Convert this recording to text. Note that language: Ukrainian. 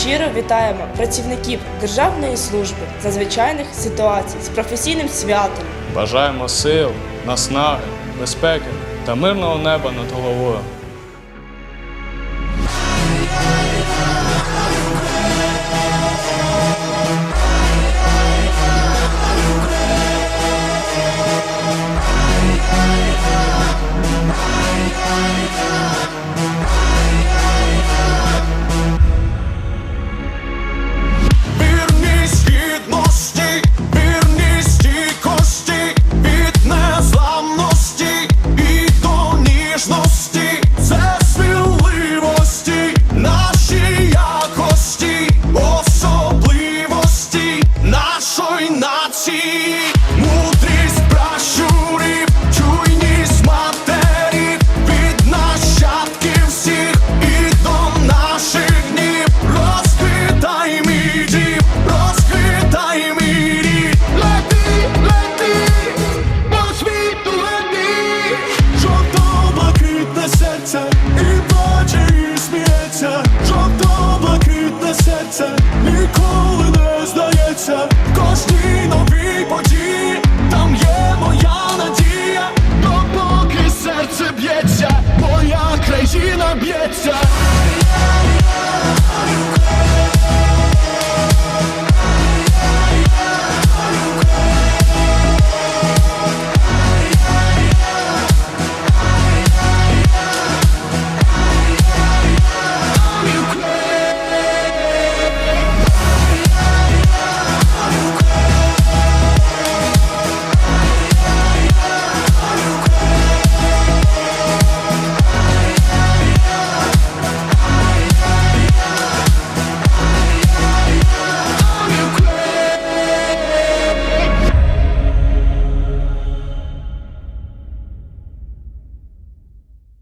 щиро вітаємо працівників Державної служби за звичайних ситуацій з професійним святом. Бажаємо сил, наснаги, безпеки та мирного неба над головою. up.